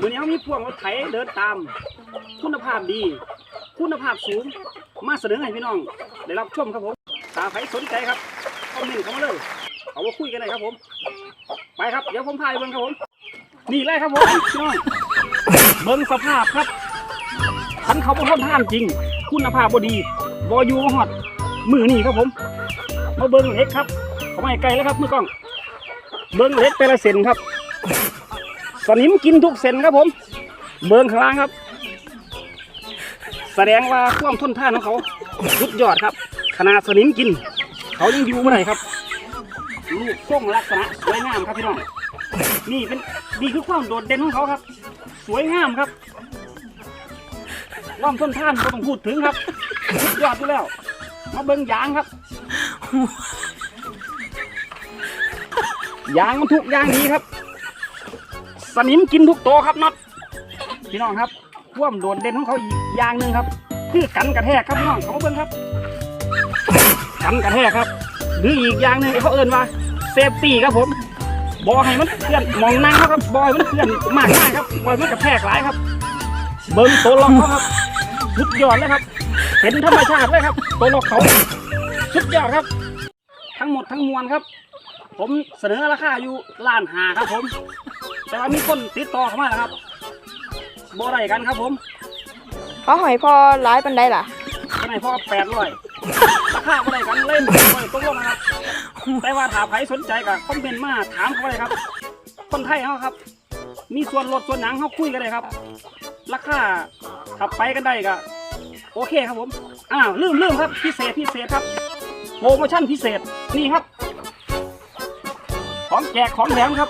มือนี้เขามีพ่วงรถไถเดินตาม คุณภาพดี คุณภาพสูง มาเสนอให้พี่น้อง ได้รับชมครับผมถ้าใครสนใจครับคอมเมนต์เข้ามาเลยเอามาคุยกันเลยครับผม ไปครับเดี๋ยวผมพาไปเบิ่งครับผมนี่เลยครับผมพี่น้องเบิ่งสภาพครับคันเขาบ่ทนท่านจริง คุณภาพบ่ดีบอยู่บ่ฮอดมือนี่ครับผมมาเบิ่งเล็กครับเขาไม่ไกลแล้วครับมือกล้อง เบิ่งเล็กแต่ละเส้นครับ สนิมกินทุกเส้นครับผม เบิ่งข้างล่างครับ แสดงว่าความทนทานของเขาสุดยอดครับ ขนาดสนิมกิน เขายังอยู่ไม่ได้ครับลูกทรงลักษณะสวยงามครับพี่น้องนี่เป็นนี่คือความโดดเด่นของเขาครับ สวยงามครับความทนทานไม่ต้องพูดถึงครับสุดยอดอยู่แล้ว มาเบิ่งยางครับยางมันทุกยางดีครับ สนิมกินทุกตัวครับน็อตพี่น้องครับความโดดเด่นของเขาอีกอย่างหนึ่งครับ คือกันกระแทกครับพี่น้องเขาเบิ่งครับกันกระแทกครับ หรืออีกอย่างหนึ่งเขาเอิ้นว่าเซฟตี้ครับผมบอให้มันเคลื่อนมองนั่งเขาครับบอยมันเคลื่อนมากมากครับบอยมันกระแทกหลายครับ เบิ้งตัวล็อกเขาครับสุดยอดเลยครับเป็นธรรมชาติเลยครับตัวล็อกเขาสุดยอดครับ ทั้งหมดทั้งมวลครับ ผมเสนอราคาอยู่ล้านหาครับผม แต่ว่ามีคนติดต่อเข้ามาแล้วครับบ่ได้กันครับผมเขาหอยพอร้ายปันได้ล่ะขนาดพ่อแปดร้อยราคาบ่ได้กันเล่นบ่ได้ตกลงนะครับ แต่ว่าถ้าใครสนใจก็คอมเมนต์มาถามเขาเลยครับ คนไทยเขาครับ มีส่วนลดส่วนหนังเขาคุยกันเลยครับ ราคาถ้าไปกันได้ก็โอเคครับผม อ้าวลืมลืมครับพิเศษพิเศษครับโปรโมชั่นพิเศษนี่ครับ ของแจกของแถมครับ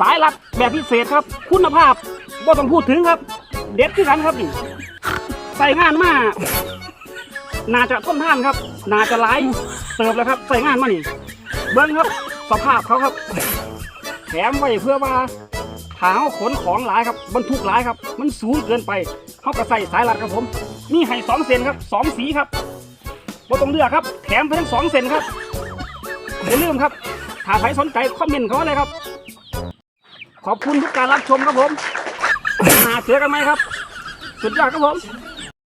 สายรัดแบบพิเศษครับ คุณภาพบ่ต้องพูดถึงครับ เด็ดที่กันครับนี่ใส่งานมากน่าจะต้นท่านครับน่าจะร้ายเติบแล้วครับ ใส่งานมานี่เบิ้งครับสภาพเขาครับ แถมไว้เพื่อว่าถาเขาขนของหลายครับบรรทุกหลายครับ มันสูงเกินไปเขาก็ใส่สายรัดครับผมนี่ให้สองเซนครับสองสีครับบ่ต้องเลือกครับ แถมไปทั้งสองเซนครับอย่าลืมครับถ้าใครสนใจคอมเมนต์เขาเลยครับ ขอบคุณทุกการรับชมครับผมหาเสือกันไหมครับ สุดยอดครับผม